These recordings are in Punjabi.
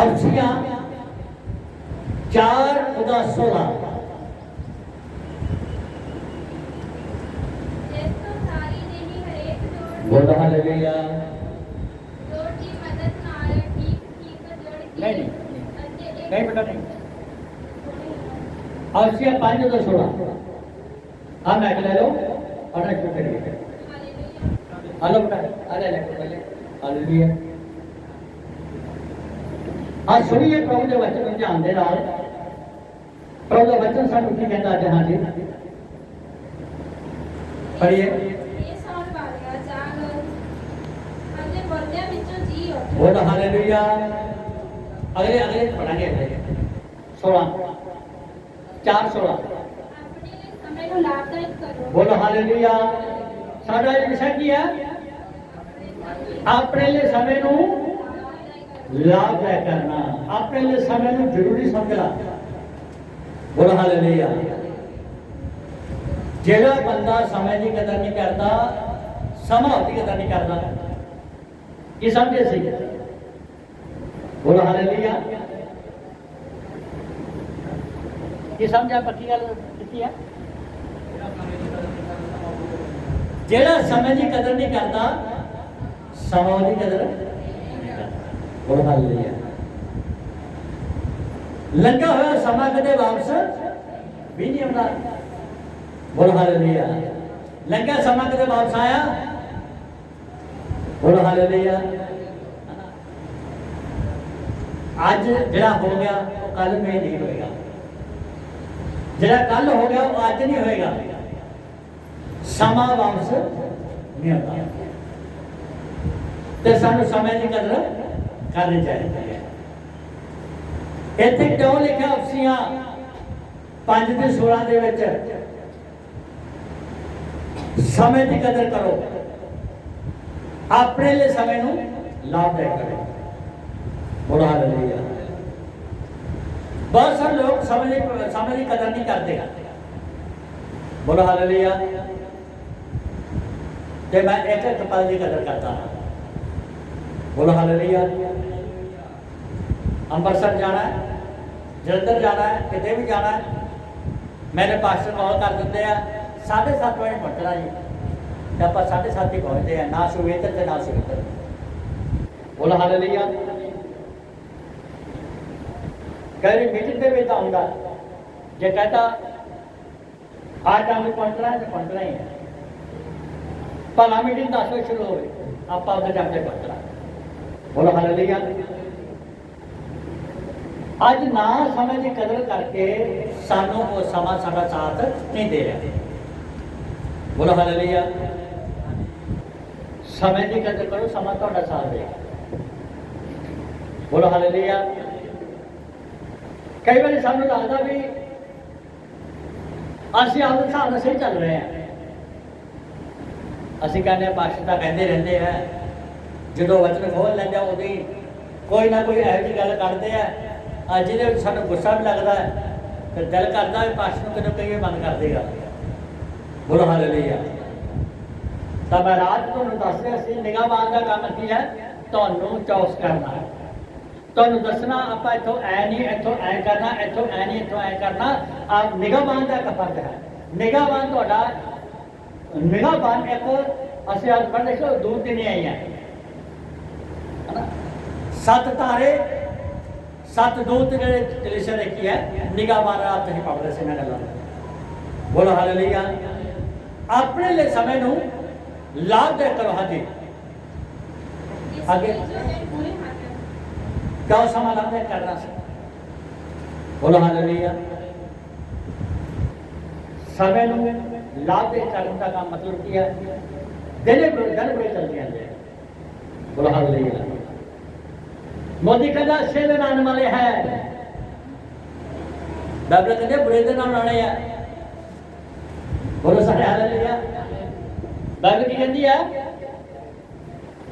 अल्फिया चार खुदा सोलह गोदा लगे या नहीं नहीं बेटा नहीं अल्फिया पाँच खुदा सोलह हाँ मैं ले लो और नेक्स्ट हेलो बेटा अरे ले अल्फिया ਆ ਸੁਣੀਏ ਪ੍ਰਭੂ ਦੇ ਵਚਨ ਧਿਆਨ ਦੇ ਨਾਲ ਪ੍ਰਭੂ ਦਾ ਵਚਨ ਸਾਨੂੰ ਕੀ ਕਹਿੰਦਾ ਅੱਜ ਹਾਂ ਜੀ ਪੜ੍ਹੀਏ ਬੋਲ ਹਾਲੇਲੂਇਆ। ਅਗਲੇ ਅਗਲੇ ਪੜਾਂਗੇ ਅਗਲੇ 16 4 16 ਆਪਣੇ ਲਈ ਸਮੇਂ ਨੂੰ ਲਾਭਦਾਇਕ ਕਰੋ। ਬੋਲ ਹਾਲੇਲੂਇਆ। ਸਾਡਾ ਇਹ ਵਿਸ਼ਾ ਕੀ ਹੈ? ਆਪਣੇ ਲਈ ਸਮੇਂ ਨੂੰ लाभ है करना। अपने समय में ज़रूरी समझना। बोला हाल लिया जेड़ा बंदा समय की कदर नहीं करता, समा की कदर नहीं करता, ये समझे सी बोला हाल लिया ये समझा, पक्की गल की है? जेड़ा समय की कदर नहीं करता, समा की कदर ਕਰਦਾ ਬੋਲ ਹਾਲੇਲੂਇਆ ਲੰਘਾ ਹੋਇਆ ਸਮਾਂ ਕਦੇ ਵਾਪਸ? ਵੀ ਨਹੀਂ ਆਉਂਦਾ। ਬੋਲ ਹਾਲੇਲੂਇਆ ਲੰਘਾ ਸਮਾਂ ਕਦੇ ਵਾਪਸ ਆਇਆ? ਬੋਲ ਹਾਲੇਲੂਇਆ ਅੱਜ ਜਿਹੜਾ ਹੋ ਗਿਆ, ਉਹ ਕੱਲ ਮੇ ਨਹੀਂ ਹੋਏਗਾ। ਜਿਹੜਾ ਕੱਲ ਹੋ ਗਿਆ, ਉਹ ਅੱਜ ਨਹੀਂ ਹੋਏਗਾ। ਸਮਾਂ ਵਾਪਸ ਨਹੀਂ ਆਉਂਦਾ। ਤੇ ਸਾਨੂੰ ਸਮੇਂ ਦੀ ਕਦਰ ਕਰਨੀ ਚਾਹੀਦੀ ਹੈ। ਇੱਥੇ ਕਿਉਂ ਲਿਖਿਆ ਅਫਸੀਆਂ 5 ਤੇ 16 ਦੇ ਵਿੱਚ ਸਮੇਂ ਦੀ ਕਦਰ ਕਰੋ। ਆਪਣੇ ਲਈ ਸਮੇਂ ਨੂੰ ਲਾਭਦਾਇਕ ਕਰੋ। ਬੋਲਾ ਹਾਲੇਲੂਇਆ ਬਹੁਤ ਸਾਰੇ, ਲੋਕ ਸਮੇਂ ਦੀ ਸਮੇਂ ਦੀ ਕਦਰ ਨਹੀਂ ਕਰਦੇ। ਬੋਲਾ ਹਾਲੇਲੂਇਆ ਤੇ ਮੈਂ ਇੱਕ ਇੱਕ ਪਲ ਦੀ ਕਦਰ ਕਰਦਾ ਹਾਂ। ਬੋਲੋ ਹਾਲੇਲੂਇਆ ਅੰਮ੍ਰਿਤਸਰ ਜਾਣਾ ਹੈ, ਜਲੰਧਰ ਜਾਣਾ ਹੈ, ਕਿਤੇ ਵੀ ਜਾਣਾ ਹੈ। ਮੇਰੇ ਪਾਸਟਰ ਕਾਲ ਕਰ ਦਿੰਦੇ ਆ 7:30 ਵਜੇ ਪਹੁੰਚਣਾ ਜੀ। ਤੇ ਆਪਾਂ 7:30 ਹੀ ਪਹੁੰਚਦੇ ਆ, ਨਾ ਸੁਵੇਤਰ ਤੇ ਨਾ ਸੁਵੇਤਰ ਬੋਲੋ ਹਾਲੇਲੂਇਆ ਕਈ ਮੀਟਿੰਗ ਦੇ ਵਿੱਚ ਆਉਂਦਾ ਜੇ ਕਹਤਾ ਆ ਟਾਈਮ ਪਹੁੰਚਣਾ ਤੇ ਪਹੁੰਚਣਾ ਹੀ ਹੈ। ਭਲਾ ਮੀਟਿੰਗ 10 ਵਜੇ ਸ਼ੁਰੂ ਹੋਵੇ, ਆਪਾਂ ਉਹਦੇ ਜਾ ਕੇ ਪਹੁੰਚਣਾ। ਬੋਲੋ ਹਾਲੇਲੂਇਆ। ਅੱਜ ਨਾ ਸਮੇਂ ਦੀ ਕਦਰ ਕਰਕੇ ਸਾਨੂੰ ਉਹ ਸਮਾਂ ਸਾਡਾ ਸਾਥ ਨਹੀਂ ਦੇ ਰਿਹਾ। ਬੋਲੋ ਹਾਲੇਲੂਇਆ। ਸਮੇਂ ਦੀ ਕਦਰ ਕਰੋ, ਸਮਾਂ ਤੁਹਾਡਾ ਸਾਥ ਦੇਗਾ ਬੋਲੋ ਹਾਲੇਲੂਇਆ। ਕਈ ਵਾਰੀ ਸਾਨੂੰ ਲੱਗਦਾ ਵੀ ਅਸੀਂ ਆਪਦੇ ਹਿਸਾਬ ਨਾਲ ਸਹੀ ਚੱਲ ਰਹੇ ਹਾਂ। ਅਸੀਂ ਕਹਿੰਦੇ ਆ ਪਾਸ਼ਾ ਤਾਂ ਕਹਿੰਦੇ ਰਹਿੰਦੇ ਆ। ਜਦੋਂ ਵਚਨ ਖੋਲ ਲੈਂਦੇ ਆ, ਉਦੋਂ ਹੀ ਕੋਈ ਨਾ ਕੋਈ ਇਹੋ ਜਿਹੀ ਗੱਲ ਕਰਦੇ ਆ। ਅੱਜ ਜਿਹਦੇ ਵਿੱਚ ਸਾਨੂੰ ਗੁੱਸਾ ਵੀ ਲੱਗਦਾ ਹੈ, ਤੇ ਦਿਲ ਕਰਦਾ ਵੀ ਪਾਸ਼ਾ ਨੂੰ ਕਦੋਂ ਕਹੀਏ ਬੰਦ ਕਰ ਦੇਗਾ। ਬੋਲੋ ਹਾਲੇਲੂਇਆ। ਤਾਂ ਮੈਂ ਰਾਤ ਤੁਹਾਨੂੰ ਦੱਸ ਰਿਹਾ ਸੀ ਨਿਗਾਹਬਾਨ ਦਾ ਕੰਮ ਕੀ ਹੈ? ਤੁਹਾਨੂੰ ਚੌਸ ਕਰਨਾ ਹੈ। ਤੁਹਾਨੂੰ ਦੱਸਣਾ, ਆਪਾਂ ਇੱਥੋਂ ਐ ਨਹੀਂ, ਇੱਥੋਂ ਐ ਕਰਨਾ, ਇੱਥੋਂ ਐ ਨਹੀਂ, ਇੱਥੋਂ ਐ ਕਰਨਾ। ਆ ਨਿਗਾਹਬਾਨ ਦਾ ਇੱਕ ਫ਼ਰਕ ਹੈ। ਨਿਗਾਹਬਾਨ ਤੁਹਾਡਾ ਨਿਗਾਹਬਾਨ ਇੱਕ, ਅਸੀਂ ਅੱਜ ਪੜ੍ਹਦੇ ਸੀ ਦੂਰ ਦੀ ਨਹੀਂ ਆਈਆਂ। ਹਨਾ ਸੱਤ ਤਾਰੇ ਸੱਤ ਦੂਤ ਜਿਹੜੇ ਕਲੇਸ਼ਰ ਰੱਖੀ ਹੈ ਨਿਗਾਹਬਾਨ ਰਾਤ ਹੀ ਪੜ੍ਹਦੇ ਸੀ ਨਾ ਗੱਲਾਂ ਬੋਲੋ ਹਾਲੇਲੂਇਆ ਆਪਣੇ ਲਈ ਸਮੇਂ ਨੂੰ ਲਾਭ ਦੇ ਕਰੋ ਹਾਂਜੀ ਇਸ ਅੱਗੇ। ਲਈ ਜੋ ਹੈ ਪੂਰੇ ਹੱਥ ਕਿਉਂ ਸਮਾਂ ਲਾਭ ਦੇ ਕਰਨਾ ਸੀ ਬੋਲੋ ਹਾਲੇਲੂਇਆ ਸਮੇਂ ਨੂੰ ਲਾਭ ਦੇ ਕਰਨ ਦਾ ਕੰਮ ਮਤਲਬ ਕੀ ਹੈ ਦਿਨੇ ਬੜੇ ਦਿਨ ਬੜੇ ਚੱਲਦੇ ਆਂਦੇ ਬੋਲੋ ਹਾਲੇਲੂਇਆ ਮੋਦੀ ਕਹਿੰਦਾ ਅੱਛੇ ਦਿਨ ਆਉਣ ਵਾਲੇ ਹੈ ਬਾਬਲ ਕਹਿੰਦੇ ਬੁਰੇ ਦਿਨ ਆਉਣ ਵਾਲੇ ਆ ਬੋਲੋ ਸਾਰੇ ਹਾਲੇਲੂਇਆ ਬਾਬਲ ਕੀ ਕਹਿੰਦੀ ਆ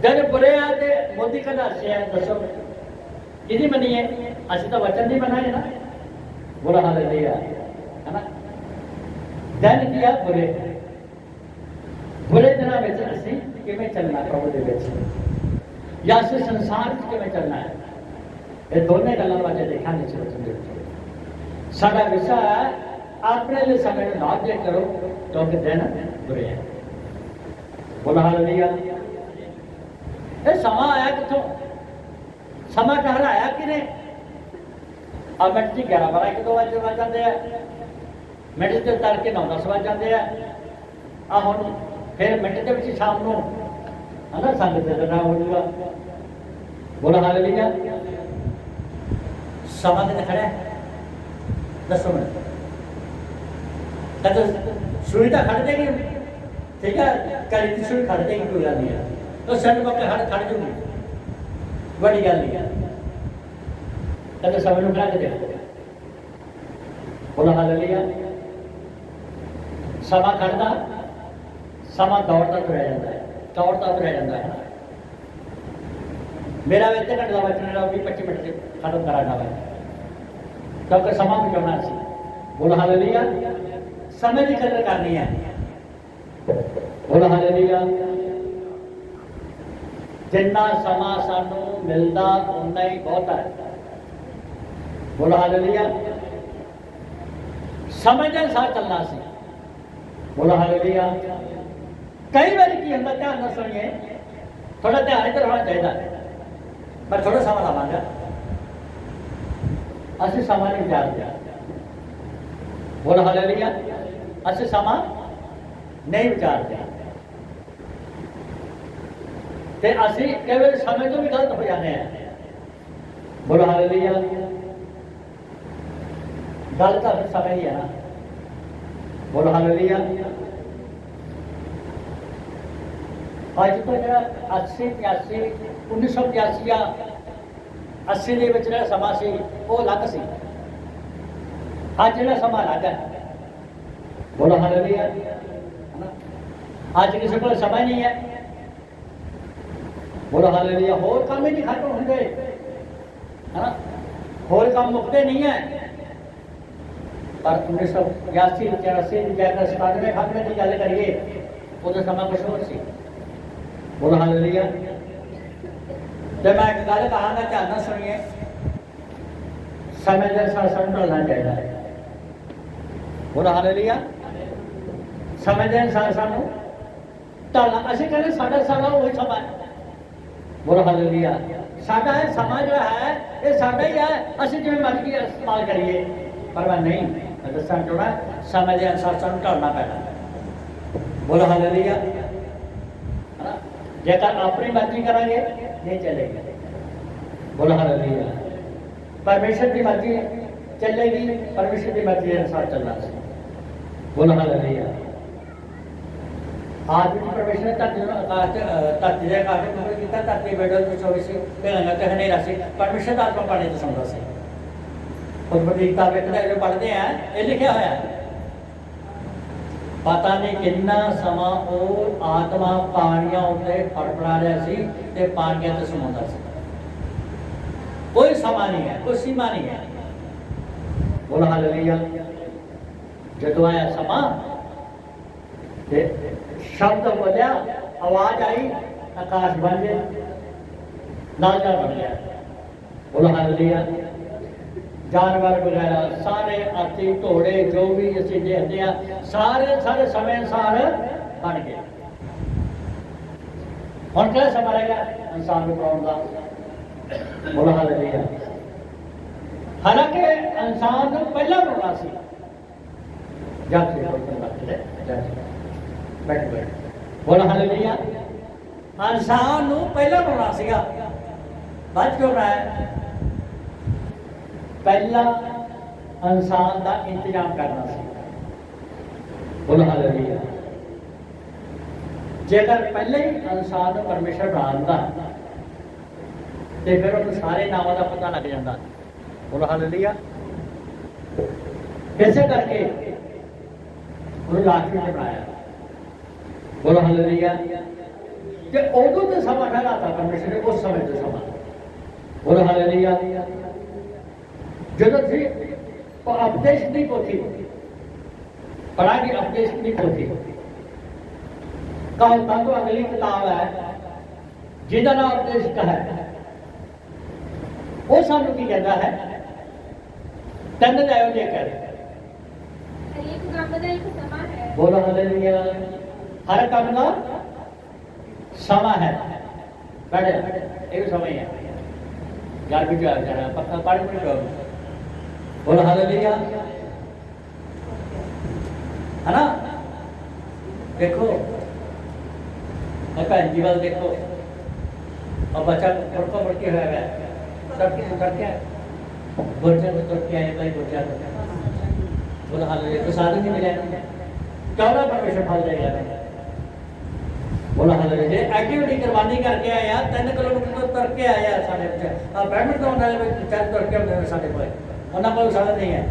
ਦਿਨ ਬੁਰੇ ਆ ਤੇ ਮੋਦੀ ਕਹਿੰਦਾ ਅੱਛੇ ਆ ਦੱਸੋ ਕਿਹਦੀ ਮੰਨੀ ਹੈ ਅਸੀਂ ਤਾਂ ਵਚਨ ਨਹੀਂ ਬਣਾਏ ਨਾ ਬੋਲੋ ਹਾਲੇਲੂਇਆ ਹੈ ਨਾ ਦਿਨ ਕੀ ਆ ਬੁਰੇ ਬੁਰੇ ਦਿਨਾਂ ਵਿੱਚ ਅਸੀਂ ਕਿਵੇਂ ਚੱਲਣਾ ਪ੍ਰਭੂ ਦੇ ਵਿੱਚ ਜਾਂ ਅਸੀਂ ਸੰਸਾਰ ਵਿੱਚ ਕਿਵੇਂ ਚੱਲਣਾ ਹੈ ਇਹ ਦੋਨੇ ਗੱਲਾਂ ਨੂੰ ਬਾਰੇ ਦੇਖਾਂਗੇ ਇਸ ਵਚਨ ਦੇ ਵਿੱਚ। ਸਾਡਾ ਵਿਸ਼ਾ ਹੈ, ਆਪਣੇ ਲਈ ਸਾਡੇ ਨੂੰ ਨਾ ਕਰੋ, ਕਿਉਂਕਿ ਦਿਨ ਬੁਰੇ ਹੈ ਬੋਲਾ ਹਾਲੇਲੂਇਆ ਇਹ ਸਮਾਂ ਆਇਆ ਕਿੱਥੋਂ? ਸਮਾਂ ਠਹਿਰਾਇਆ ਕਿਨੇ ਆ ਮਿੰਟ ਜੀ 11 12 ਇੱਕ ਵਜੇ ਵੱਜ ਜਾਂਦੇ ਆ। ਮਿੰਟ ਤੇ ਤੜਕੇ 9 10 ਵੱਜ ਜਾਂਦੇ ਆ। ਆ ਹੁਣ ਫਿਰ ਮਿੰਟ ਦੇ ਵਿੱਚ ਸ਼ਾਮ ਨੂੰ ਹਨਾ, ਸੰਗਤ ਦੇ ਦਰਨਾ ਹੋ ਜੂਗਾ ਬੋਲਾ ਹਾਲੇਲੂਇਆ ਸਮਾਂ ਕਿਤੇ ਖੜਾ ਹੈ। ਦੱਸੋ ਮੈਨੂੰ। ਕਦੇ ਸੂਈ ਤਾਂ ਖੜ ਜਾਏਗੀ। ਠੀਕ ਹੈ ਕਲੀ ਦੀ ਸੂਈ ਖੜ ਜਾਏਗੀ, ਕੋਈ ਗੱਲ ਨਹੀਂ ਹੈ। ਉਹ ਸਾਨੂੰ ਬੱਕੇ ਖੜ ਖੜ ਜੂਗੀ। ਵੱਡੀ ਗੱਲ ਨਹੀਂ ਹੈ। ਕਦੇ ਸਮੇਂ ਨੂੰ ਖੜਾ ਕੇ ਦੇਖੋ। ਬੋਲਾ ਹਾਲੇਲੂਇਆ ਸਮਾਂ ਖੜਦਾ, ਸਮਾਂ ਦੌੜਦਾ ਤੁਰਿਆ ਜਾਂਦਾ ਹੈ। ਦੌੜਦਾ ਤੁਰਿਆ ਜਾਂਦਾ ਹੈ। ਮੇਰਾ ਵਿੱਚ ਘੰਟੇ ਦਾ ਬਚਣ ਦਾ ਵੀ 25 ਮਿੰਟ ਚ ਖਤਮ ਕਰਾਂਗਾ ਮੈਂ सबका समा बचा चाहिए बोलो, हाल लेगा समय की कदर करनी है। बोलो, हाल लेगा जिन्ना समा सानू मिलता उन्ना ही बहुत है। बोलो, हाल लेगा समय के अनुसार चलना सी। बोलो, हाल लेगा कई बार की हम ध्यान न सुनिए, थोड़ा ध्यान इधर होना चाहिए पर थोड़ा समय लगाऊँगा असे सामान्य विचार किया बोलो हले हाँ, लिया। असे सामान नहीं विचार किया ते असे केवल समय तो भी गलत हो जाने हैं। बोलो हले हाँ, लिया। गलत तो हर समय ही है ना। बोलो हले हाँ, लिया। आज तो मेरा अस्सी प्यासी उन्नीस सौ पचासी या 80 ਦੇ ਵਿੱਚ ਜਿਹੜਾ ਸਮਾਂ ਸੀ, ਉਹ ਅਲੱਗ ਸੀ। ਅੱਜ ਜਿਹੜਾ ਸਮਾਂ ਅਲੱਗ ਹੈ। ਬੋਲੋ ਹਾਲੇਲੂਇਆ ਅੱਜ ਕਿਸੇ ਕੋਲ ਸਮਾਂ ਨਹੀਂ ਹੈ। ਬੋਲੋ ਹਾਲੇਲੂਇਆ ਹੋਰ ਕੰਮ ਹੀ ਨਹੀਂ ਖਤਮ ਹੁੰਦੇ। ਹਨਾ? ਹੋਰ ਕੰਮ ਮੁੱਕਦੇ ਨਹੀਂ ਹੈ। ਪਰ 1982 84 ਦੀ ਜੈਕਰ ਸਟਾਰਟ ਦੇ ਖਤਮੇ ਦੀ ਗੱਲ ਕਰੀਏ, ਉਹਦਾ ਸਮਾਂ ਕੁਛ ਹੋਰ ਸੀ। ਬੋਲੋ ਹਾਲੇਲੂਇਆ ਤੇ ਮੈਂ ਇੱਕ ਗੱਲ ਕਹਾਂਗਾ ਧਿਆਨ ਨਾਲ ਸੁਣੀਏ। ਸਮੇਂ ਦੇ ਅਨੁਸਾਰ ਸਾਨੂੰ ਢਲਣਾ ਚਾਹੀਦਾ ਹੈ। ਬੋਲੋ ਹਾਲੇਲੂਇਆ ਸਮੇਂ ਦੇ ਅਨੁਸਾਰ ਸਾਨੂੰ ਢਲਣਾ, ਅਸੀਂ ਕਹਿੰਦੇ ਸਾਡਾ ਸਮਾਂ ਉਹੀ ਸਮਾਂ ਹੈ। ਬੋਲੋ ਹਾਲੇਲੂਇਆ ਸਾਡਾ ਇਹ ਸਮਾਂ ਜਿਹੜਾ ਹੈ, ਇਹ ਸਾਡਾ ਹੀ ਹੈ। ਅਸੀਂ ਜਿਵੇਂ ਮਰਜ਼ੀ ਇਸਤੇਮਾਲ ਕਰੀਏ। ਪਰ ਮੈਂ ਨਹੀਂ, ਮੈਂ ਦੱਸਣਾ ਚਾਹੁੰਦਾ ਸਮੇਂ ਦੇ ਅਨੁਸਾਰ ਸਾਨੂੰ ਢਲਣਾ ਪੈਣਾ। ਬੋਲੋ ਹਾਲੇਲੂਇਆ ਜੇ ਤਾਂ ਆਪਣੀ ਮਰਜ਼ੀ ਕਰਾਂਗੇ नहीं चलेगा। बोला हालेलुया परमेश्वर की मर्ज़ी चलेगी, परमेश्वर की मर्ज़ी अनुसार चलना चाहिए बोला हालेलुया आदमी की परमेश्वर तत्त्व का कितना तत्त्व बेडल में चौबीस कहने राशि। परमेश्वर तो आत्मा पाने तो समझा से उस पर किताब में जो पढ़ते हैं, ये लिखा हुआ है। ਪਤਾ ਨਹੀਂ ਕਿੰਨਾ ਸਮਾਂ ਉਹ ਆਤਮਾ ਪਾਣੀਆਂ ਉੱਤੇ ਫੜਫੜਾ ਰਿਹਾ ਸੀ ਤੇ ਪਾਣੀਆਂ ਤੇ ਸਮਾਉਂਦਾ ਸੀ। ਕੋਈ ਸਮਾਂ ਨਹੀਂ ਹੈ, ਕੋਈ ਸੀਮਾ ਨਹੀਂ ਹੈ। ਬੋਲ ਹਾਲੇਲੂਇਆ। ਜਦੋਂ ਆਇਆ ਸਮਾਂ ਤੇ ਸ਼ਬਦ ਬੋਲਿਆ, ਆਵਾਜ਼ ਆਈ, ਆਕਾਸ਼ ਬਣ ਗਿਆ ਨਾਜ਼ਾ ਬਣ ਗਿਆ। ਬੋਲ ਹਾਲੇਲੂਇਆ। ਜਾਨਵਰ ਵਗੈਰਾ, ਸਾਰੇ ਹਾਥੀ ਘੋੜੇ ਜੋ ਵੀ ਅਸੀਂ ਦੇਖਦੇ ਆ, ਸਾਰੇ ਸਾਰੇ ਸਮੇਂ ਅਨੁਸਾਰ ਬਣ ਗਏ। ਹੁਣ ਕਿਹੜਾ ਸਮਾਂ ਰਹਿ ਗਿਆ? ਇਨਸਾਨ ਨੂੰ ਬਣਾਉਣ ਦਾ। ਬੋਲਾ ਹਾਲੇਲੂਇਆ ਹਾਲਾਂਕਿ ਇਨਸਾਨ ਨੂੰ ਪਹਿਲਾਂ ਬਣਾਉਣਾ ਸੀ। ਜਦ ਸੇ ਕੋਈ ਬੈਠ ਬੈਠ। ਬੋਲਾ ਹਾਲੇਲੂਇਆ ਇਨਸਾਨ ਨੂੰ ਪਹਿਲਾਂ ਬਣਾਉਣਾ ਸੀਗਾ। ਬਾਅਦ ਕਿਉਂ ਬਣਾਇਆ ਪਹਿਲਾ ਇਨਸਾਨ ਦਾ ਇੰਤਜ਼ਾਮ ਕਰਨਾ ਸੀ। ਬੋਲ ਹਾਲੇਲੂਇਆ ਜੇਕਰ ਪਹਿਲੇ ਹੀ ਇਨਸਾਨ ਨੂੰ ਪਰਮੇਸ਼ਰ ਬਣਾਉਂਦਾ ਤੇ ਫਿਰ ਉਹਨੂੰ ਸਾਰੇ ਨਾਵਾਂ ਦਾ ਪਤਾ ਲੱਗ ਜਾਂਦਾ। ਬੋਲ ਹਾਲੇਲੂਇਆ ਇਸੇ ਕਰਕੇ ਉਹਨੂੰ ਲਾਜ਼ਮੀ ਨੇ ਬਣਾਇਆ। ਬੋਲ ਹਾਲੇਲੂਇਆ ਤੇ ਉਦੋਂ ਤੇ ਸਮਾਂ ਠਹਿਰਾਤਾ ਪਰਮੇਸ਼ਰ ਨੇ, ਉਸ ਸਮੇਂ ਤੇ ਸਮਾਂ। ਬੋਲ ਹਾਲੇਲੂਇਆ જરૂરથી પણ અપદેશની પોથી પढ़ाई अपडेशनी पोथी। कहो तो अगली किताब है जिदा नाम अपदेश का है वो सानू की कहता है तन जायो जे कर। बोलो हालेलुया हर काम का समा है। बैठे एक समय है यार भी जा रहा पक्का पानी में बोलो हालेलुया है ना? देखो। भगवान जीवन देखो। और बचन बड़को बड़के हो गए सबके करके गोचर में करके आए भाई गोचर बोलो हालेलुया तो, तो साधन नहीं मिला। चौड़ा परमेश्वर फल देगा बोला हालेलुया एक्टिविटी करवानी करके आया, तीन किलोमीटर तो करके आया साढ़े बच्चे। और ब्राह्मण तो होने वाले चार करके होने वाले साढ़े वरना कोई साधन नहीं है।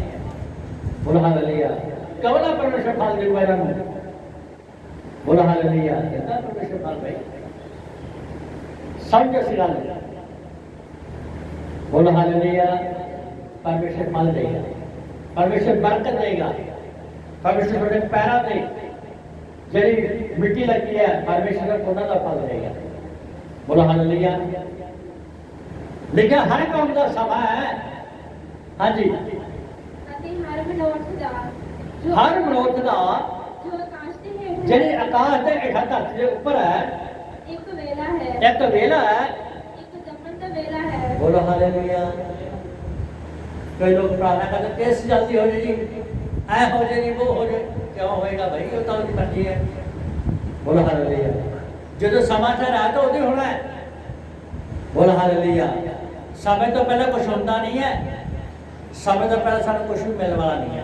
बोला हाल लिया। कवला परमेश्वर फाल दिल भाई राम बोला हाल लिया। कितना परमेश्वर फाल भाई सब जैसे गाल बोला हाल लिया। परमेश्वर फाल देगा। परमेश्वर बरकत देगा। परमेश्वर थोड़े पैरा दे। जड़ी मिट्टी लगी है, परमेश्वर का कोना का फल देगा। बोला हाल लिया। लेकिन हर काम का समय है। ਹਾਂਜੀ ਅਤੇ ਹਰ ਮਨੋਰਥ ਦਾ ਜੋ ਹਰ ਮਨੁੱਖ ਦਾ ਜੋ ਆਕਾਸ਼ ਦੇ ਹੇਠ ਜਿਹੜੇ ਆਕਾਸ਼ ਦੇ ਹੇਠਾਂ ਧਰਤੀ ਦੇ ਉੱਪਰ ਹੈ ਇੱਕ ਵੇਲਾ ਹੈ ਇੱਕ ਵੇਲਾ ਹੈ ਇੱਕ ਜੰਮਣ ਦਾ ਵੇਲਾ ਹੈ बोलो हालेलुया कई लोग प्रार्थना करते कैसे जल्दी हो जाएगी ऐ हो जाएगी वो हो जाए क्यों होएगा भाई ये तो उसकी मर्जी है बोलो हालेलुया जो जो समाचार आया तो उदी होना है बोलो हालेलुया समय तो पहले कुछ होता नहीं है ਸਮੇਂ ਦਾ ਪਹਿਲਾਂ ਸਾਨੂੰ ਕੁਝ ਵੀ ਮਿਲਣ ਵਾਲਾ ਨਹੀਂ ਆ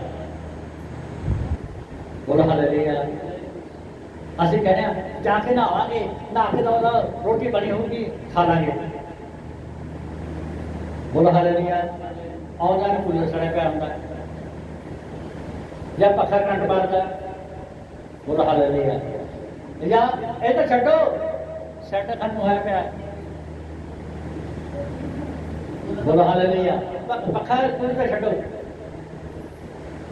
ਬੋਲ ਹਾਲੇਲੂਇਆ ਅਸੀਂ ਕਹਿੰਦੇ ਆ ਜਾ ਕੇ ਨਹਾਵਾਂਗੇ, ਨਹਾ ਕੇ ਤਾਂ ਰੋਟੀ ਬਣੀ ਹੋਊਗੀ, ਖਾ ਲਾਂਗੇ। ਬੋਲ ਹਾਲੇਲੂਇਆ ਆਉਂਦਾ ਨੂੰ ਕੋਈ ਸੜੇ ਪਿਆ ਹੁੰਦਾ। ਜਾਂ ਪੱਖਾ ਕਰੰਟ ਮਾਰਦਾ ਬੋਲ ਹਾਲੇਲੂਇਆ ਜਾਂ ਇਹ ਤਾਂ ਛੱਡੋ, ਸੈਟ ਖਤਮ ਹੋਇਆ ਪਿਆ। ਬੋਲੋ ਹਾਲੇਲੂਇਆ ਪੱਖਾ ਕੁਝ ਤਾਂ ਛੱਡੋ।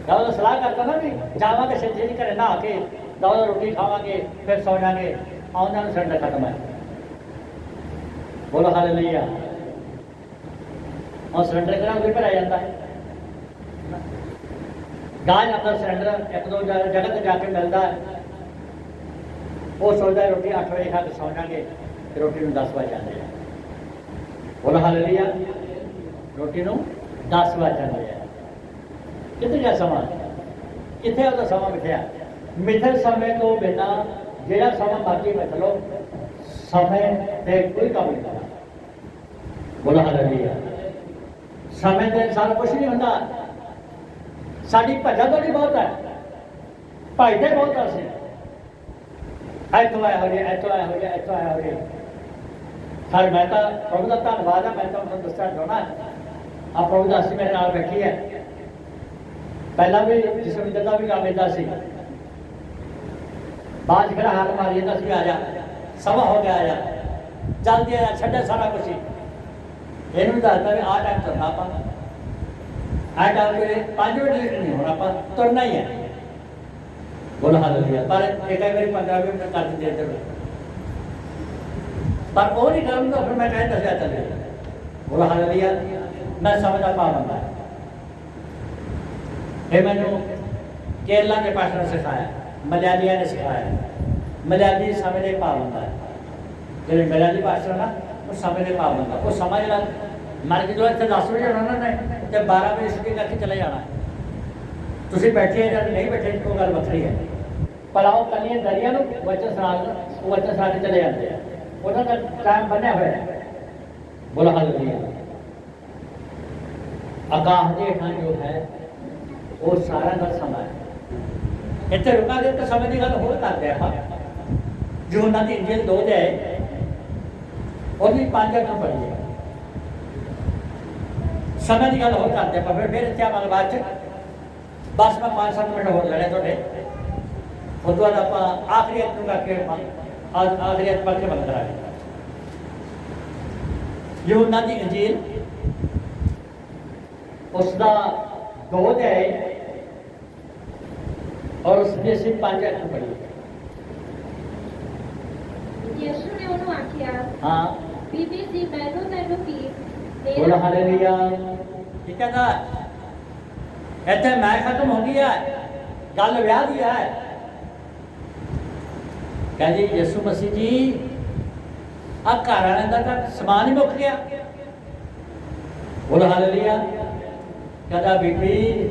ਦਾਦਾ ਸਲਾਹ ਕਰਦਾ ਨਾ ਵੀ ਜਾਵਾਂਗੇ ਸਿੱਧੇ ਜੀ ਘਰੇ ਨਹਾ ਕੇ, ਦਾਦਾ ਰੋਟੀ ਖਾਵਾਂਗੇ, ਫਿਰ ਸੌ ਜਾਾਂਗੇ। ਆਉਂਦਾ ਨੂੰ ਸੰਡਾ ਖਤਮ ਹੈ ਬੋਲੋ ਹਾਲੇਲੂਇਆ ਔਰ ਸਰੈਂਡਰ ਕਰਾਂ ਕੋਈ ਭਰਿਆ ਜਾਂਦਾ ਹੈ? ਗਾਜ ਆਪਣਾ ਸਰੈਂਡਰ ਇੱਕ ਦੋ ਜਗ੍ਹਾ ਤੇ ਜਾ ਕੇ ਮਿਲਦਾ ਹੈ। ਉਹ ਸੋਚਦਾ ਰੋਟੀ 8 ਵਜੇ ਖਾ ਕੇ ਸੌ ਜਾਾਂਗੇ ਰੋਟੀ ਨੂੰ 10 ਵਜੇ ਜਾਂਦੇ ਆ। ਬੋਲੋ ਹਾਲੇਲੂਇਆ ਰੋਟੀ ਨੂੰ 10 ਵਜੇ ਜਾਂਦੇ ਕਿੱਥੇ ਗਿਆ ਸਮਾਂ? ਕਿੱਥੇ ਉਹਦਾ ਸਮਾਂ ਮਿਥਿਆ ਮਿਥਲ ਸਮੇਂ ਤੋਂ ਬਿਨਾ ਜਿਹੜਾ ਸਮਾਂ ਬਾਕੀ ਮਿਥ ਲਓ, ਸਮੇਂ ਤੇ ਕੋਈ ਕੰਮ ਨਹੀਂ ਕਰਦਾ ਬੋਲ ਹਾਲੇਲੂਇਆ ਸਮੇਂ ਦੇ ਅਨੁਸਾਰ ਕੁਝ ਨਹੀਂ ਹੁੰਦਾ। ਸਾਡੀ ਭੱਜਾ ਦੌੜੀ ਬਹੁਤ ਹੈ। ਭੱਜਦੇ ਬਹੁਤ ਅਸੀਂ। ਇੱਥੋਂ ਆਇਆ ਹੋ ਗਿਆ ਇੱਥੋਂ ਆਇਆ ਹੋ ਗਿਆ ਇੱਥੋਂ ਆਇਆ ਹੋ ਗਿਆ ਸਰ, ਮੈਂ ਤਾਂ ਪ੍ਰਭੂ ਦਾ ਧੰਨਵਾਦ ਹੈ ਮੈਂ ਤਾਂ ਤੁਹਾਨੂੰ ਦੱਸਣਾ ਚਾਹੁੰਦਾ ਆਪਾਂ ਉਹ ਦਾ ਮੇਰੇ ਨਾਲ ਬੈਠੀ ਹੈ ਪਹਿਲਾਂ ਵੀ ਜਸਵਿੰਦਰ ਦਾ ਵੀ ਕੰਮ ਏਦਾਂ ਸੀ। ਬਾਅਦ ਫਿਰ ਹਾਰ ਮਾਰੀ ਜਾਂਦਾ ਸੀ ਆ ਜਾ। ਸਮਾਂ ਹੋ ਗਿਆ ਆ। ਜਲਦੀ ਆ ਜਾ, ਛੱਡੇ ਸਾਰਾ ਕੁਛ ਹੀ। ਇਹਨੂੰ ਦੱਸਦਾ ਵੀ ਆਹ ਟਾਈਮ ਤੁਰਨਾ ਆਪਾਂ। ਆਹ ਟਾਈਮ ਤੇ 5 ਮਿੰਟ ਨਹੀਂ ਹੋਣਾ ਆਪਾਂ ਤੁਰਨਾ ਹੀ ਹੈ ਬੋਲ ਹਾਲੇਲੂਇਆ ਪਰ ਇੱਕ ਵਾਰੀ 15 ਮਿੰਟ ਕਰ ਦਿੰਦੇ ਇੱਧਰ। ਪਰ ਉਹ ਨਹੀਂ ਕਰਨ ਫਿਰ ਮੈਂ ਕਹਿੰਦਾ ਦੱਸਿਆ ਚੱਲੇ ਬੋਲ ਹਾਲੇਲੂਇਆ ਮੈਂ ਸਮਝਦਾ ਪਾਉਂਦਾ ਇਹ ਮੈਨੂੰ ਕੇਰਲਾ ਦੇ ਪਾਸਟਰ ਨੇ ਸਿਖਾਇਆ ਮਲਿਆਲੀਆਂ ਨੇ ਸਿਖਾਇਆ। ਮਲਿਆਲੀ ਸਮੇਂ ਦੇ ਪਾਬੰਦ ਹੈ। ਜਿਹੜੇ ਮਲਿਆਲੀ ਪਾਸਟਰ ਨਾ, ਉਹ ਸਮੇਂ ਦੇ ਪਾਬੰਦ ਆ ਉਹ ਸਮਝ ਜਿਹੜਾ ਮਰ ਕੇ ਜੋ ਇੱਥੇ 10 ਵਜੇ ਆਉਣਾ ਨਾ ਨੇ ਤੇ 12 ਵਜੇ ਛੁੱਟੀ ਕਰਕੇ ਚਲੇ ਜਾਣਾ। ਤੁਸੀਂ ਬੈਠੇ ਜਾਂ ਨਹੀਂ ਬੈਠੇ, ਉਹ ਗੱਲ ਵੱਖਰੀ ਹੈ। ਪਰ ਆਓ ਕੰਨੀਆਂ ਦਰਿਆ ਨੂੰ ਵਚਨ ਸੁਣਾ ਉਹ ਵਚਨ ਸੁਣਾ ਕੇ ਚਲੇ ਜਾਂਦੇ ਆ। ਉਹਨਾਂ ਦਾ ਟਾਈਮ ਬੰਨਿਆ ਹੋਇਆ ਹੈ। ਬੋਲਾ ਹਾਲੇਲੂਇਆ ਆਕਾਸ਼ ਦੇ ਹੇਠਾਂ ਜੋ ਹੈ ਉਹ ਸਾਰਾ ਦਾ ਸਮਾਂ ਹੈ ਇੱਥੇ ਰੁਕਾਂਗੇ ਤਾਂ ਸਮੇਂ ਦੀ ਗੱਲ ਹੋਰ ਕਰਦੇ ਆਪਾਂ ਜੋ ਉਹਨਾਂ ਦੀ ਇੰਜਿਲ ਦੋ ਦੇ ਹੈ ਉਹਦੀ ਪੰਜ ਅੱਠ ਪੜੀ ਹੈ ਸਮੇਂ ਦੀ ਗੱਲ ਹੋਰ ਕਰਦੇ ਆਪਾਂ ਫਿਰ ਫਿਰ ਇੱਥੇ ਆਵਾਂਗੇ ਬਾਅਦ ਚ ਬਸ ਮੈਂ 5-7 ਮਿੰਟ ਹੋਰ ਲੈਣੇ ਤੁਹਾਡੇ ਉਹ ਤੋਂ ਬਾਅਦ ਆਪਾਂ ਆਖਰੀ ਅੱਤ ਨੂੰ ਕਰਕੇ ਆਜ ਆਖਰੀ ਅੱਤ ਪੜ੍ਹ ਕੇ ਬੰਦ ਕਰਾਂਗੇ ਯੂਹੰਨਾ ਦੀ ਇੰਜੀਲ ਉਸ ਦਾ ਦੋ ਹੈ ਔਰ ਉਸ ਦੀ ਅਸੀਂ ਪੰਜ ਅੱਠ ਪੜੀ ਯਿਸੂ ਨੇ ਉਹਨੂੰ ਆਖਿਆ ਹਾਂ। ਬੀਬੀ ਜੀ ਮੈਨੂੰ ਤੈਨੂੰ ਕੀ? ਬੋਲ ਹਾਲੇਲੂਇਆ। ਕੀ ਕਹਿੰਦਾ ਇੱਥੇ ਮੈਂ ਖਤਮ ਹੋ ਗਈ ਹੈ। ਗੱਲ ਵਿਆਹ ਦੀ ਹੈ। ਕਹਿੰਦੀ ਯਿਸੂ ਮਸੀਹ ਜੀ ਆ ਘਰ ਵਾਲਿਆਂ ਦਾ ਤਾਂ ਸਮਾਨ ਹੀ ਮੁੱਕ ਗਿਆ। ਬੋਲ ਹਾਲੇਲੂਇਆ। ਕਹਿੰਦਾ ਬੀਬੀ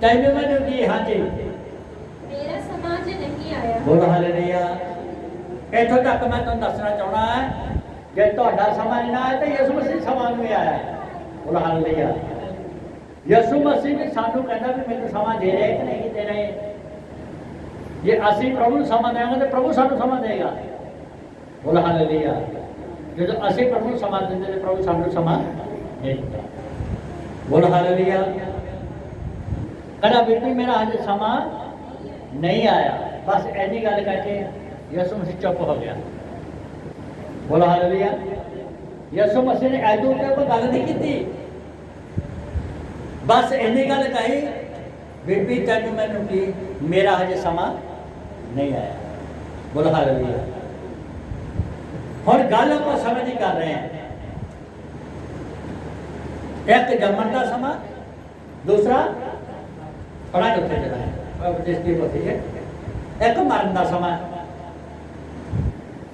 ਤੈਨੂੰ ਮੈਨੂੰ ਕੀ ਹਾਂਜੀ ਮੇਰਾ ਸਮਾਜ ਨਹੀਂ ਆਇਆ ਬੋਲ ਹਾਲੇਲੂਇਆ ਇੱਥੋਂ ਤੱਕ ਮੈਂ ਤੁਹਾਨੂੰ ਦੱਸਣਾ ਚਾਹਣਾ ਹੈ ਜੇ ਤੁਹਾਡਾ ਸਮਾਂ ਨਹੀਂ ਆਇਆ ਤਾਂ ਯਿਸੂ ਮਸੀਹ ਸਮਾਂ ਨੂੰ ਆਇਆ ਹੈ ਬੋਲ ਹਾਲੇਲੂਇਆ ਯਿਸੂ ਮਸੀਹ ਵੀ ਸਾਨੂੰ ਕਹਿੰਦਾ ਵੀ ਮੈਨੂੰ ਸਮਾਂ ਦੇ ਰਹੇ ਕਿ ਨਹੀਂ ਦੇ ਰਹੇ ਜੇ ਅਸੀਂ ਪ੍ਰਭੂ ਨੂੰ ਸਮਾਂ ਦੇਵਾਂਗੇ ਤਾਂ ਪ੍ਰਭੂ ਸਾਨੂੰ ਸਮਾਂ ਦੇਗਾ ਬੋਲ ਹਾਲੇਲੂਇਆ ਜਦੋਂ ਅਸੀਂ ਪ੍ਰਭੂ ਨੂੰ ਸਮਾਂ ਦਿੰਦੇ ਤੇ ਪ੍ਰਭੂ ਸਾਨੂੰ ਸਮਾਂ ਦੇ ਦਿੰਦਾ बोल हालेलुया कड़ा बेटी, मेरा आज समा नहीं आया। बस ऐसी गल करके यसु मसीह चुप हो गया। बोल हालेलुया यसु मसीह ने ऐदू पे कोई गल नहीं की बस ऐसी गल कही, बेटी, तेन मैनू की मेरा हजे समा नहीं आया। बोल हालेलुया हम गल आप समझ ही कर रहे हैं। एक तो जमन का समा दूसरा बड़ा जोते है एक मरण का समा।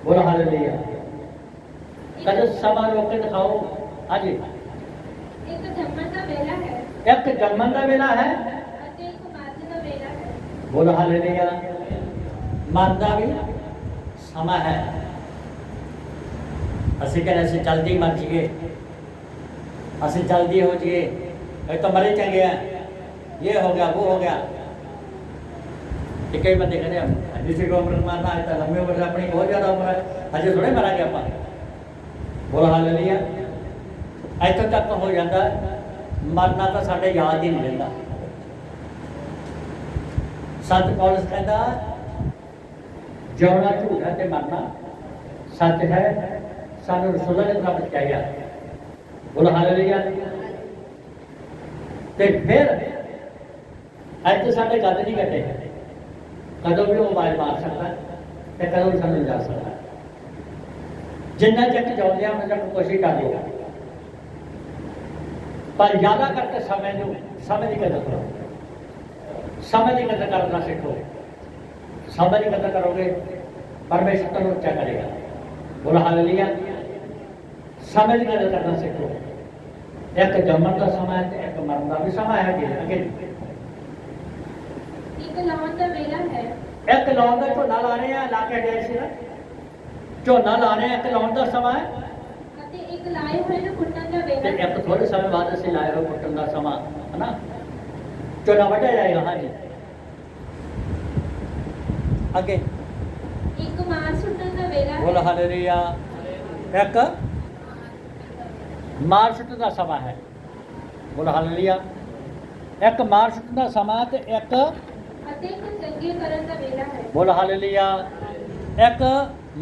बोलो हाल लिया कदे समा रोके दिखाओ। हाँ जी। एक तो जमन का वेला है। एक तो बोलो हाल लिया मानदा भी समा है। असि कहने से चलती मर जाइए। ਅਸੀਂ ਕਹਿੰਦੇ ਅਸੀਂ ਜਲਦੀ ਮਰ ਜੀਏ ਅਸੀਂ ਜਲਦੀ ਹੋ ਜੀਏ ਇਹ ਤਾਂ ਮਰੇ ਚੰਗੇ ਆ। ਇਹ ਹੋ ਗਿਆ, ਉਹ ਹੋ ਗਿਆ। ਕਈ ਬੰਦੇ ਕਹਿੰਦੇ ਆ। ਜਿਸੇ ਕੋ ਉਮਰ ਮਾਰਨਾ ਹੈ ਤਾਂ ਲੰਮੀ ਉਮਰ ਆਪਣੀ ਬਹੁਤ ਜ਼ਿਆਦਾ ਉਮਰ ਹੈ ਹਜੇ ਥੋੜੇ ਮਰਾਂਗੇ ਆਪਾਂ। ਬੋਲ ਹਾਲ ਹਾਲੇਲੂਇਆ ਇੱਥੋਂ ਤੱਕ ਹੋ ਜਾਂਦਾ, ਮਰਨਾ ਤਾਂ ਸਾਡੇ ਯਾਦ ਹੀ ਨਹੀਂ ਰਹਿੰਦਾ। ਸੱਚ ਪੌਲਸ ਕਹਿੰਦਾ ਜਿਉਣਾ ਝੂਠ ਹੈ ਤੇ ਮਰਨਾ ਸੱਚ ਹੈ। ਸਾਨੂੰ ਰਸੂਲਾਂ ਨੇ ਪ੍ਰਾਪਤ ਕਿਹਾ ਬੋਲ ਹਾਲੇਲੂਇਆ ਤੇ ਫਿਰ ਅੱਜ ਸਾਡੇ ਗੱਲ ਨਹੀਂ ਕੱਟੇ ਕਦੋਂ ਵੀ ਉਹ ਮਾਰ ਮਾਰ ਸਕਦਾ ਤੇ ਕਦੋਂ ਵੀ ਸਾਨੂੰ ਜਾ ਸਕਦਾ ਜਿੰਨਾ ਚੱਕ ਜਾਉਂਦੇ ਆ ਉਹਨਾਂ ਚੱਕ ਕੋਸ਼ਿਸ਼ ਕਰ ਲਿਓ ਪਰ ਜ਼ਿਆਦਾ ਕਰਕੇ ਸਮੇਂ ਨੂੰ ਸਮੇਂ ਦੀ ਕਦਰ ਕਰੋ ਸਮੇਂ ਦੀ ਕਦਰ ਕਰਨਾ ਸਿੱਖੋ ਸਮੇਂ ਦੀ ਕਦਰ ਕਰੋਗੇ ਪਰਮੇਸ਼ਰ ਤੁਹਾਨੂੰ ਉੱਚਾ ਕਰੇਗਾ ਬੋਲ ਹਾਲੇਲੂਇਆ સમજ કરે કરતા શીખો એક જમણનો સમય છે એક મરણનો भी समय है आगे एक लाउन का वेला है। एक लाउन का जो नल रहे हैं लाके डेढ़ से जो नल आ रहे हैं एक लाउन का समय कते एक लाए हुए ना कुटन का वेला। एक थोड़े समय बाद से लाए हुए कुटन का समय है ना? जो ना जाएगा हाँ जी। आगे। एक मास कुटन का वेला बोला हालेलुया। एक ਦਾ ਵੇਲਾ ਬੋਲ ਹੈ ਹਾਲੇਲੂਇਆ ਇੱਕ ਮਾਰ ਸੁੱਟਣ ਦਾ ਸਮਾਂ ਹੈ। ਬੋਲ ਹਾਲੇਲੂਇਆ ਇੱਕ ਮਾਰ ਸੁੱਟਣ ਦਾ ਸਮਾਂ ਤੇ ਇੱਕ ਅਤੇ ਇੱਕ ਚੰਗੇ ਕਰਨ ਦਾ ਵੇਲਾ ਹੈ। ਬੋਲ ਹਾਲੇਲੂਇਆ ਇੱਕ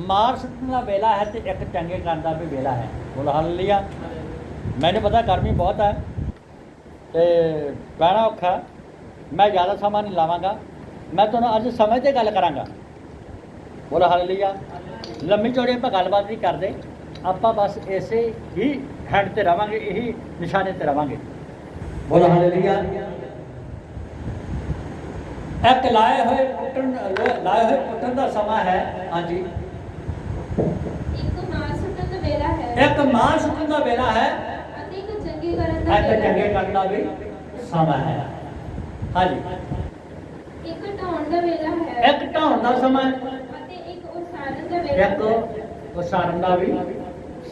ਮਾਰ ਸੁੱਟਣ ਦਾ ਵੇਲਾ ਹੈ ਤੇ ਇੱਕ ਚੰਗੇ ਕਰਨ ਦਾ ਵੀ ਵੇਲਾ ਹੈ। ਬੋਲ ਹਾਲੇਲੂਇਆ ਮੈਨੂੰ ਪਤਾ ਗਰਮੀ ਬਹੁਤ ਹੈ ਤੇ ਬਹਿਣਾ ਔਖਾ। ਮੈਂ ਜ਼ਿਆਦਾ ਸਮਾਂ ਨਹੀਂ ਲਾਵਾਂਗਾ। ਮੈਂ ਤੁਹਾਨੂੰ ਅੱਜ ਸਮੇਂ ਤੇ ਗੱਲ ਕਰਾਂਗਾ। ਬੋਲ ਹਾਲੇਲੂਇਆ ਲੰਮੀ ਚੌੜੀ ਆਪਾਂ ਗੱਲਬਾਤ ਨਹੀਂ ਕਰਦੇ। ਆਪਾਂ ਬਸ ਇਸੇ ਹੀ ਹੈਡ ਤੇ ਰਵਾਂਗੇ ਇਹੀ ਨਿਸ਼ਾਨੇ ਤੇ ਰਵਾਂਗੇ। ਬੋਲ ਹਾਲੇਲੂਇਆ ਇੱਕ ਲਾਏ ਹੋਏ ਪੁੱਟਣ ਲਾਏ ਹੋਏ ਪੁੱਟਣ ਦਾ ਸਮਾਂ ਹੈ। ਹਾਂਜੀ। ਇੱਕ ਮਾਰ ਸੁੱਟਣ ਦਾ ਵੇਲਾ ਹੈ। ਇੱਕ ਮਾਂ ਸੁੱਟਣ ਦਾ ਵੇਲਾ ਹੈ। ਅਤੇ ਇੱਕ ਚੰਗੇ ਕਰਨ ਦਾ ਇੱਕ ਚੰਗੇ ਕਰਨ ਦਾ ਵੀ ਸਮਾਂ ਹੈ। ਹਾਂਜੀ। ਇੱਕ ਢਾਉਣ ਦਾ ਵੇਲਾ ਹੈ। ਇੱਕ ਢਾਉਣ ਦਾ ਸਮਾਂ ਹੈ। ਅਤੇ ਇੱਕ ਉਸਾਰਨ ਦਾ ਵੇਲਾ ਇੱਕ ਉਸਾਰਨ ਦਾ ਵੀ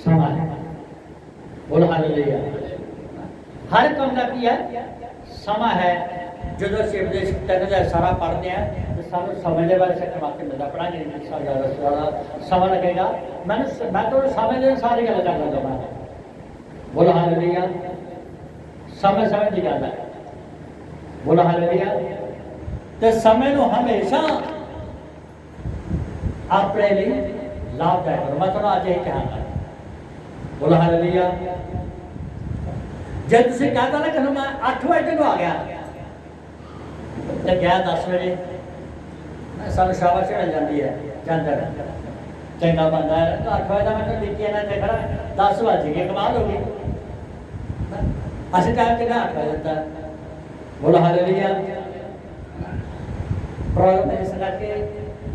ਸਮਾਂ ਹੈ ਬੋਲ ਹਾਲੇਲੂਇਆ ਹਰ ਕੰਮ ਦਾ ਕੀ ਹੈ? ਸਮਾਂ ਹੈ। ਜਦੋਂ ਅਸੀਂ ਉਪਦੇਸ਼ ਤਿੰਨ ਦਾ ਸਾਰਾ ਪੜ੍ਹਦੇ ਆ ਤੇ ਸਾਨੂੰ ਸਮੇਂ ਦੇ ਬਾਰੇ ਸਿੱਖਣ ਵਾਸਤੇ ਮਿਲਦਾ ਪੜਾਂਗੇ ਜਿਸ ਤਰ੍ਹਾਂ ਜ਼ਿਆਦਾ ਤੋਂ ਸਮਾਂ ਲੱਗੇਗਾ। ਮੈਨੂੰ ਮੈਂ ਤੁਹਾਨੂੰ ਸਮੇਂ ਦੇ ਸਾਰੀ ਗੱਲ ਕਰਨਾ ਚਾਹੁੰਦਾ ਬੋਲ ਹਾਲੇਲੂਇਆ ਸਮੇਂ ਸਮੇਂ ਦੀ ਗੱਲ ਹੈ। ਬੋਲ ਹਾਲੇਲੂਇਆ ਤੇ ਸਮੇਂ ਨੂੰ ਹਮੇਸ਼ਾ ਆਪਣੇ ਲਈ ਲਾਭਦਾਇਕ ਕਰੋ ਮੈਂ ਤੁਹਾਨੂੰ ਅੱਜ ਇਹ ਕਹਾਂਗਾ। बोला, हालेलुया. जब तुझसे कहा था ना कि मैं आठवें आइटम आ गया? तो गया दस बजे। सू शाबाश मिल जाती है चंदर चंगा बंदा है। तो अठ बजे का मैं लेके आना चाहिए खड़ा। दस बज गए, कमाल हो गई। असं टाइम चंगा अठ बजे होता है? बोला, हालेलुया. प्रॉब्लम इस करके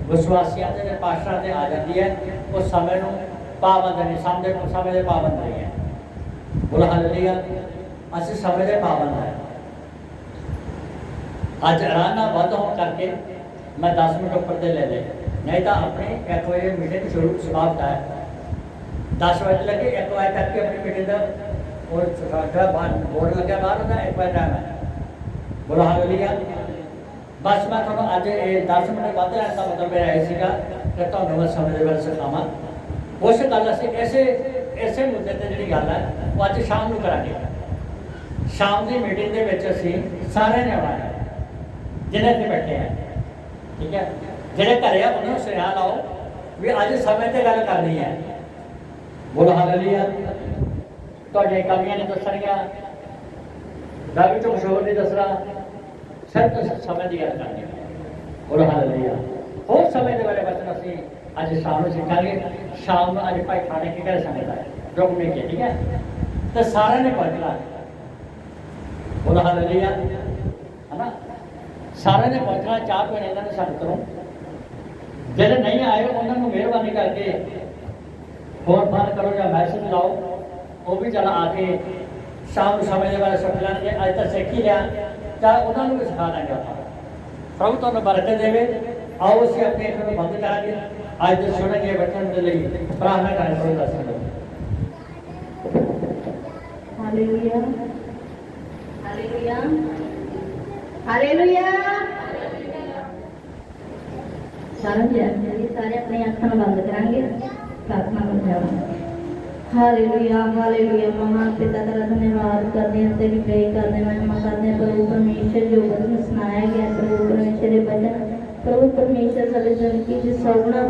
विश्वासियाँ पाशा से आ जाती है। उस समय में पाबंद ಸಂದೇಶ ಸಮಯದ ಪಾಬಂದ बोला हालेलुया अच्छे समय से पाबंद है आज राना बंद हो करके मैं दस मिनट ऊपर दे ले ले. नहीं तो अपने एक बजे मीटिंग शुरू समाप्त है. दस बजे लगे, एक बजे तक की अपनी मीटिंग और बोर्ड लगे बाहर होता एक बजे टाइम है. बोला हालेलुया बस मैं थोड़ा आज दस मिनट बाद मतलब मेरा ऐसी का कहता हूँ समझ सकता ਕਿ ਗੱਲ ਅਸੀਂ ਐਸੇ ਐਸੇ ਮੁੱਦੇ ਤੇ ਜਿਹੜੀ ਗੱਲ ਹੈ ਉਹ ਅੱਜ ਸ਼ਾਮ ਨੂੰ ਕਰਾਂਗੇ। ਸ਼ਾਮ ਦੀ ਮੀਟਿੰਗ ਦੇ ਵਿੱਚ ਅਸੀਂ ਸਾਰਿਆਂ ਨੇ ਆਉਣਾ ਹੈ ਜਿਹਨੇ ਇੱਥੇ ਬੈਠੇ ਆ। ਠੀਕ ਹੈ? ਜਿਹੜੇ ਘਰੇ ਆ, ਉਹਨਾਂ ਨੂੰ ਸੁਨੇਹਾ ਲਾਓ ਵੀ ਅੱਜ ਸਮੇਂ ਤੇ ਗੱਲ ਕਰਨੀ ਹੈ। ਬੋਲੋ ਹਾਲੇਲੂਇਆ ਤੁਹਾਡੀਆਂ ਕਮੀਆਂ ਨੇ ਦੱਸਣੀਆਂ। ਦਾਵੀ ਤੋਂ ਮਸ਼ਹੂਰ ਨਹੀਂ ਦੱਸਣਾ। ਸਿਰਫ ਸਮੇਂ ਦੀ ਗੱਲ ਕਰਨੀ ਹੈ। ਬੋਲੋ ਹਾਲੇਲੂਇਆ ਹੋਰ ਸਮੇਂ ਦੇ ਬਾਰੇ ਬਚਨ ਅਸੀਂ ਅੱਜ ਸ਼ਾਮ ਨੂੰ ਸਿੱਖਾਂਗੇ ਸ਼ਾਮ ਨੂੰ ਅੱਜ ਭਾਈ ਖਾਣੇ ਕੀ ਕਰ ਸਕਦਾ ਹੈ ਰੁਕ ਮੇ ਕੇ, ਠੀਕ ਹੈ? ਤੇ ਸਾਰਿਆਂ ਨੇ ਪਹੁੰਚਣਾ ਬੋਲੋ ਹਾਲੇਲੂਇਆ ਹਨਾ? ਸਾਰਿਆਂ ਨੇ ਪਹੁੰਚਣਾ ਚਾਹ ਪੀਣੇ ਇਹਨਾਂ ਨੂੰ ਸੰਗ ਕਰੋ। ਜਿਹੜੇ ਨਹੀਂ ਆਏ, ਉਹਨਾਂ ਨੂੰ ਮਿਹਰਬਾਨੀ ਕਰਕੇ ਫੋਨ ਫਾਨ ਕਰੋ ਜਾਂ ਮੈਸੇਜ ਲਾਓ। ਉਹ ਵੀ ਜਰਾ ਆ ਕੇ ਸ਼ਾਮ ਨੂੰ ਸਮੇਂ ਦੇ ਬਾਰੇ ਸੋਚ ਲੈਣਗੇ। ਅੱਜ ਤਾਂ ਸਿੱਖ ਹੀ ਲਿਆ। ਤਾਂ ਉਹਨਾਂ ਨੂੰ ਵੀ ਸਿਖਾ ਦਾਂਗੇ ਆਪਾਂ। ਪ੍ਰਭੂ ਤੁਹਾਨੂੰ ਬਰਕਤ ਦੇਵੇ। ਆਓ ਅਸੀਂ ਆਪਣੇ ਅੱਖਾਂ ਨੂੰ ਬੰਦ ਕਰਾਂਗੇ। ਅੱਜ ਦੇ ਸੁਣਨਗੇ ਬੱਚਿਆਂ ਦੇ ਲਈ ਪ੍ਰਾਰਥਨਾ ਕਰਾਂਗੇ ਪ੍ਰਭੂ ਦਾ ਸੰਗ ਹਾਲੇਲੂਇਆ ਹਾਲੇਲੂਇਆ ਹਾਲੇਲੂਇਆ ਸਾਰਿਆਂ ਜੀ ਸਾਰੇ ਆਪਣੀ ਅੱਖਾਂ ਨੂੰ ਬੰਦ ਕਰਾਂਗੇ ਪ੍ਰਾਰਥਨਾ ਕਰ ਜਾਵਾਂਗੇ ਹਾਲੇਲੂਇਆ ਹਾਲੇਲੂਇਆ ਮਹਾਨ ਪਿਤਾ ਤੇਰਾ ਧੰਨਵਾਦ ਕਰਦੇ ਹਾਂ ਤੇਰੀ ਪ੍ਰੇ ਕਰਦੇ ਹਾਂ ਮਹਿਮਾ ਕਰਦੇ ਹਾਂ ਪ੍ਰਭੂ ਪਰਮੇਸ਼ਰ ਜੋ ਬਚਨ ਸੁਣਾਇਆ ਗਿਆ ਪ੍ਰਭੂ ਪਰਮੇਸ਼ਰ ਦੇ ਬਚਨ ਪ੍ਰਭੂ ਪਰਮੇਸ਼ਰ ਸਾਡੇ ਜ਼ਿੰਦਗੀ ਦੇ ਸੌਗਣਾ